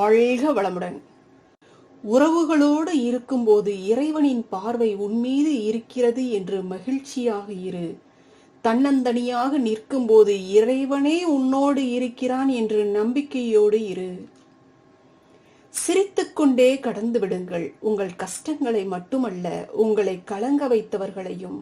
வாழ்க வளமுடன். உறவுகளோடு இருக்கும்போது இறைவனின் பார்வை உன்மீது இருக்கிறது என்று மகிழ்ச்சியாக இரு. தன்னந்தனியாக நிற்கும்போது இறைவனே உன்னோடு இருக்கிறான் என்று நம்பிக்கையோடு இரு. சிரித்துக்கொண்டே கடந்து விடுங்கள். உங்கள் கஷ்டங்களை மட்டுமல்ல உங்களை கலங்க வைத்தவர்களையும்.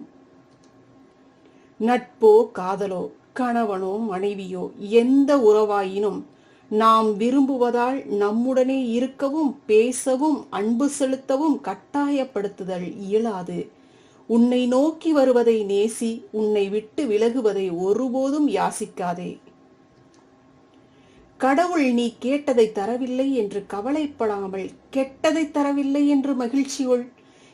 நட்போ காதலோ கணவனோ மனைவியோ எந்த உறவாயினும் நாம் விரும்புவதால் நம்முடனே இருக்கவும் பேசவும் அன்பு செலுத்தவும் கட்டாயப்படுத்துதல் இயலாது. உன்னை நோக்கி வருவதை நேசி உன்னை விட்டு விலகுவதை ஒருபோதும் யாசிக்காதே. கடவுள் நீ கேட்டதை தரவில்லை என்று கவலைப்படாமல் கெட்டதை தரவில்லை என்று மகிழ்ச்சியுள்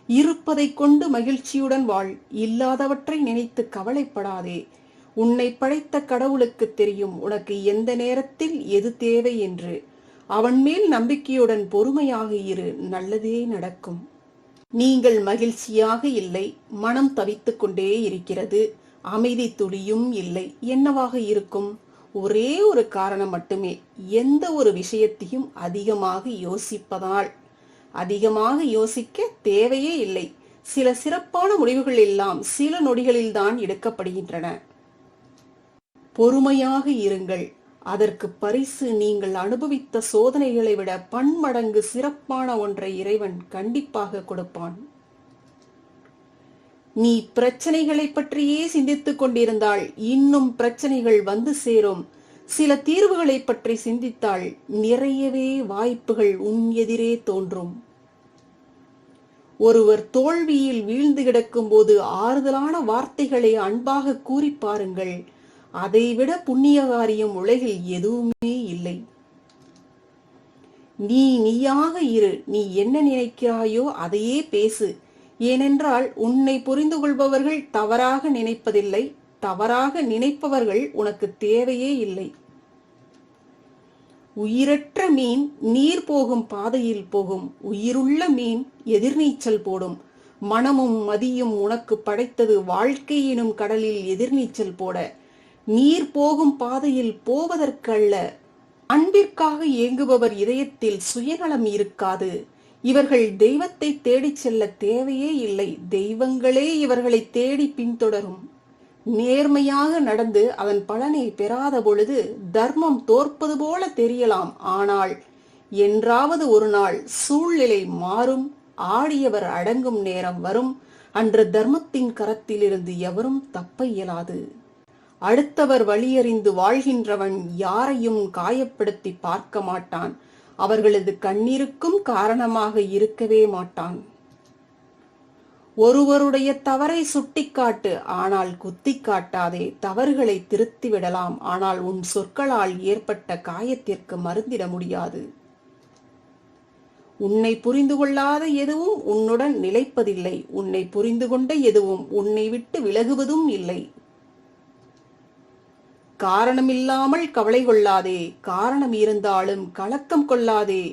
இருப்பதை கொண்டு மகிழ்ச்சியுடன் வாழ். இல்லாதவற்றை நினைத்து கவலைப்படாதே. உன்னை படைத்த கடவுளுக்கு தெரியும் உனக்கு எந்த நேரத்தில் எது தேவை என்று. அவன் மேல் நம்பிக்கையுடன் பொறுமையாக இரு நல்லதே நடக்கும். நீங்கள் மகிழ்ச்சியாக இல்லை மனம் தவித்துக் கொண்டே இருக்கிறது அமைதி துளியும் இல்லை என்னவாக இருக்கும்? ஒரே ஒரு காரணம் மட்டுமே எந்த ஒரு விஷயத்தையும் அதிகமாக யோசிப்பதால். அதிகமாக யோசிக்க தேவையே இல்லை சில சிறப்பான முடிவுகள் எல்லாம் சில நொடிகளில்தான் எடுக்கப்படுகின்றன. பொறுமையாக இருங்கள். அதற்கு பரிசு நீங்கள் அனுபவித்த சோதனைகளை விட பன்மடங்கு சிறப்பான ஒன்றை இறைவன் கண்டிப்பாக கொடுப்பான். நீ பிரச்சனைகளை பற்றியே சிந்தித்துக் கொண்டிருந்தால் இன்னும் பிரச்சனைகள் வந்து சேரும். சில தீர்வுகளை பற்றி சிந்தித்தால் நிறையவே வாய்ப்புகள் உன் எதிரே தோன்றும். ஒருவர் தோல்வியில் வீழ்ந்து கிடக்கும் போது ஆறுதலான வார்த்தைகளை அன்பாக கூறி பாருங்கள். அதைவிட புண்ணிய காரியம் உலகில் எதுவுமே இல்லை. நீ நீயாக இரு. நீ என்ன நினைக்கிறாயோ அதையே பேசு. ஏனென்றால் உன்னை புரிந்து கொள்பவர்கள் தவறாக நினைப்பதில்லை. தவறாக நினைப்பவர்கள் உனக்கு தேவையே இல்லை. உயிரற்ற மீன் நீர் போகும் பாதையில் போகும். உயிருள்ள மீன் எதிர்நீச்சல் போடும். மனமும் மதியும் உனக்கு படைத்தது வாழ்க்கை எனும் கடலில் எதிர்நீச்சல் போட. நீர் போகும் பாதையில் போவதற்கல்ல. அன்பிற்காக இயங்குபவர் இதயத்தில் சுயநலம் இருக்காது. இவர்கள் தெய்வத்தை தேடிச் செல்ல தேவையே இல்லை. தெய்வங்களே இவர்களை தேடி பின்தொடரும். நேர்மையாக நடந்து அதன் பலனை பெறாத பொழுது தர்மம் தோற்பது போல தெரியலாம். ஆனால் என்றாவது ஒரு நாள் சூழ்நிலை மாறும் ஆடியவர் அடங்கும் நேரம் வரும். அன்று தர்மத்தின் கரத்திலிருந்து எவரும் தப்ப இயலாது. அடுத்தவர் வழியறிந்து வாழ்கின்றவன் யாரையும் காயப்படுத்தி பார்க்க மாட்டான். அவர்களது கண்ணீருக்கும் காரணமாக இருக்கவே மாட்டான். ஒருவருடைய தவறை சுட்டிக்காட்டு ஆனால் குத்தி காட்டாதே தவறுகளை திருத்தி விடலாம். ஆனால் உன் சொற்களால் ஏற்பட்ட காயத்திற்கு மருந்திட முடியாது. உன்னை புரிந்து கொள்ளாத எதுவும் உன்னுடன் நிலைப்பதில்லை. உன்னை புரிந்து கொண்ட எதுவும் உன்னை விட்டு விலகுவதும் இல்லை. காரணமில்லாமல் கவலை கொள்ளாதே காரணம் இருந்தாலும் கலக்கம் கொள்ளாதே.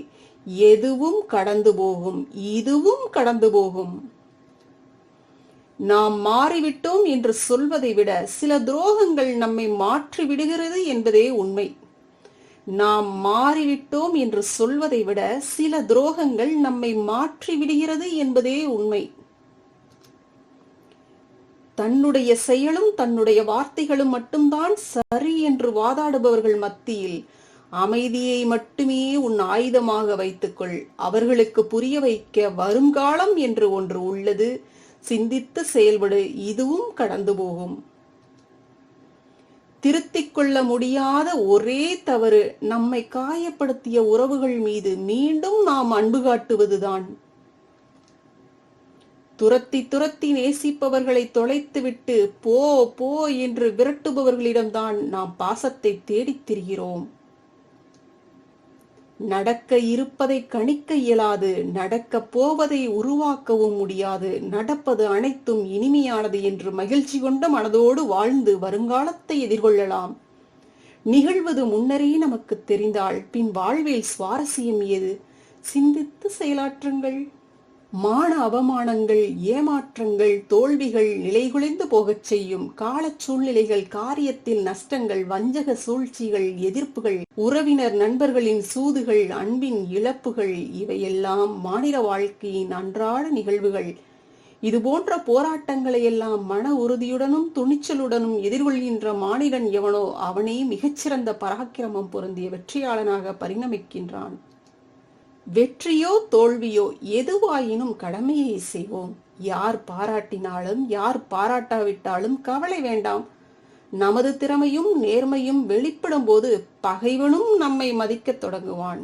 எதுவும் கடந்து போகும் இதுவும் கடந்து போகும். நாம் மாறிவிட்டோம் என்று சொல்வதை விட சில துரோகங்கள் நம்மை மாற்றி விடுகிறது என்பதே உண்மை. நாம் மாறிவிட்டோம் என்று சொல்வதை விட சில துரோகங்கள் நம்மை மாற்றி விடுகிறது என்பதே உண்மை. தன்னுடைய செயலும் தன்னுடைய வார்த்தைகளும் மட்டும்தான் சரி என்று வாதாடுபவர்கள் மத்தியில் அமைதியை மட்டுமே உன் ஆயுதமாக வைத்துக்கொள். அவர்களுக்கு புரிய வைக்க வருங்காலம் என்று ஒன்று உள்ளது. சிந்தித்து செயல்படு. இதுவும் கடந்து போகும். திருத்திக் கொள்ள முடியாத ஒரே தவறு நம்மை காயப்படுத்திய உறவுகள் மீது மீண்டும் நாம் அன்பு காட்டுவதுதான். துரத்தி துரத்தி நேசிப்பவர்களை தொலைத்துவிட்டு போ போ என்று விரட்டுபவர்களிடம்தான் நாம் பாசத்தை தேடித் திரிகிறோம். நடக்க இருப்பதை கணிக்க இயலாது நடக்கப் போவதை உருவாக்கவும் முடியாது. நடப்பது அனைத்தும் இனிமையானது என்று மகிழ்ச்சி கொண்ட மனதோடு வாழ்ந்து வருங்காலத்தை எதிர்கொள்ளலாம். நிகழ்வது முன்னரே நமக்கு தெரிந்தால் பின் வாழ்வில் சுவாரஸ்யம் ஏது? சிந்தித்து செயலாற்றுங்கள். மான அவமானங்கள் ஏமாற்றங்கள் தோல்விகள் நிலைகுலைந்து போகச் செய்யும் காலச் சூழ்நிலைகள் காரியத்தில் நஷ்டங்கள் வஞ்சக சூழ்ச்சிகள் எதிர்ப்புகள் உறவினர் நண்பர்களின் சூதுகள் அன்பின் இழப்புகள் இவையெல்லாம் மாநில வாழ்க்கையின் அன்றாட நிகழ்வுகள். இது போன்ற போராட்டங்களை எல்லாம் மன உறுதியுடனும் துணிச்சலுடனும் எதிர்கொள்கின்ற மானிடன் எவனோ அவனே மிகச்சிறந்த பராக்கிரமம் பொருந்திய வெற்றியாளனாக பரிணமிக்கின்றான். வெற்றியோ தோல்வியோ எதுவாயினும் கடமையை செய்வோம். யார் பாராட்டினாலும் யார் பாராட்டாவிட்டாலும் கவலை வேண்டாம். நமது திறமையும் நேர்மையும் வெளிப்படும் போது பகைவனும் நம்மை மதிக்கத் தொடங்குவான்.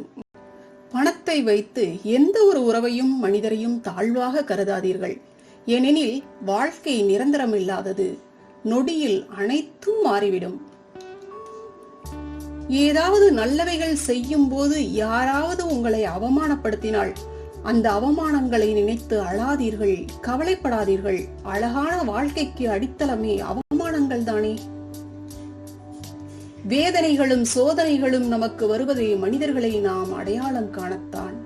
பணத்தை வைத்து எந்த ஒரு உறவையும் மனிதரையும் தாழ்வாக கருதாதீர்கள். ஏனெனில் வாழ்க்கை நிரந்தரமில்லாதது. நொடியில் அனைத்தும் மாறிவிடும். ஏதாவது நல்லவைகள் செய்யும் போது யாராவது உங்களை அவமானப்படுத்தினால் அந்த அவமானங்களை நினைத்து அழாதீர்கள் கவலைப்படாதீர்கள். அழகான வாழ்க்கைக்கு அடித்தளமே அவமானங்கள் தானே. வேதனைகளும் சோதனைகளும் நமக்கு வருவதை மனிதர்களை நாம் அடையாளம் காணத்தான்.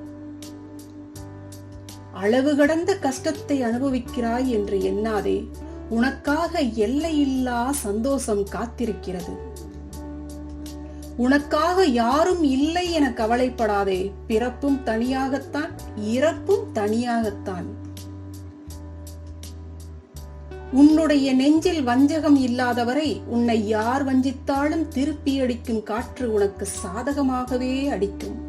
அளவு கடந்த கஷ்டத்தை அனுபவிக்கிறாய் என்று எண்ணாதே. உனக்காக எல்லையில்லா சந்தோஷம் காத்திருக்கிறது. உனக்காக யாரும் இல்லை என கவலைப்படாதே. பிறப்பும் தனியாகத்தான் இறப்பும் தனியாகத்தான். உன்னுடைய நெஞ்சில் வஞ்சகம் இல்லாதவரை உன்னை யார் வஞ்சித்தாலும் திருப்பி அடிக்கும் காற்று உனக்கு சாதகமாகவே அடிக்கும்.